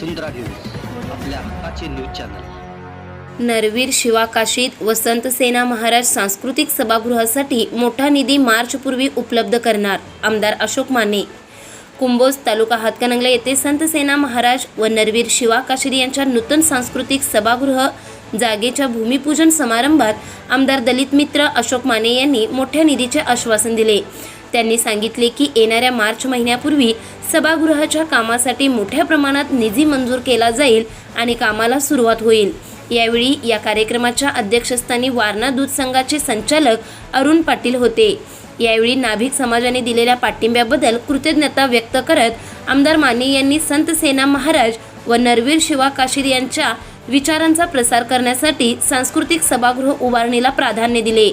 वसुंधरा news आपल्या हक्काचे news channel. Narveer शिवाकाशीत वसंत सेना महाराज सांस्कृतिक सभागृहासाठी मोठा निधी मार्चपूर्वी उपलब्ध करणार आमदार अशोक माने. कुंभोज तालुका हातकणंगले येथे संत सेना महाराज व नरवीर शिवा यांच्या नूतन सांस्कृतिक सभागृह जागेच्या भूमिपूजन समारंभात आमदार दलित मित्र अशोक माने यांनी मोठ्या निधीचे आश्वासन दिले. त्यांनी सांगितले की येणाऱ्या मार्च महिन्यापूर्वी सभागृहाच्या कामासाठी मोठ्या प्रमाणात निधी मंजूर केला जाईल आणि कामाला सुरुवात होईल. यावेळी या कार्यक्रमाच्या अध्यक्षस्थानी वारणा दूध संघाचे संचालक अरुण पाटील होते. यावेळी नाभिक समाजाने दिलेल्या पाठिंब्याबद्दल कृतज्ञता व्यक्त करत आमदार माने यांनी संत सेना महाराज व नरवीर शिवा काशीर यांच्या विचारांचा प्रसार करण्यासाठी सांस्कृतिक सभागृह उभारणीला प्राधान्य दिले.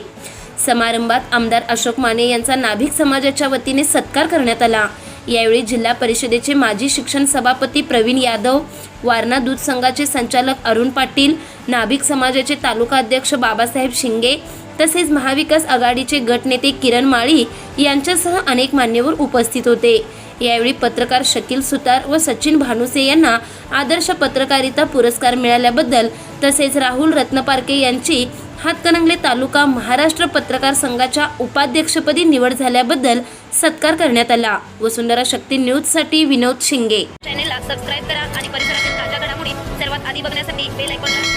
समारंभात आमदार अशोक माने यांचा नाभिक समाजाच्या वतीने सत्कार करण्यात आला. यावेळी जिल्हा परिषदेचे माजी शिक्षण सभापती प्रवीण यादव वारणा दूध संघाचे संचालक अरुण पाटील नाभिक समाजाचे तालुका अध्यक्ष बाबासाहेब शिंगे तसेच महाविकास आघाडीचे गटनेते किरण माळी यांच्यासह अनेक मान्यवर उपस्थित होते. यावेळी पत्रकार शकील सुतार व सचिन भानुसे यांना आदर्श पत्रकारिता पुरस्कार मिळाल्याबद्दल तसेच राहुल रत्नपारके यांची हातकणंगले तालुका महाराष्ट्र पत्रकार संघाच्या उपाध्यक्षपदी निवड झाल्याबद्दल सत्कार करण्यात आला. वसुंधरा शक्ती न्यूजसाठी विनोद शिंगे. चॅनेलला सबस्क्राईब करा आणि परिसरातील ताज्या घडामोडी सर्वात आधी बघण्यासाठी बेल आयकॉनला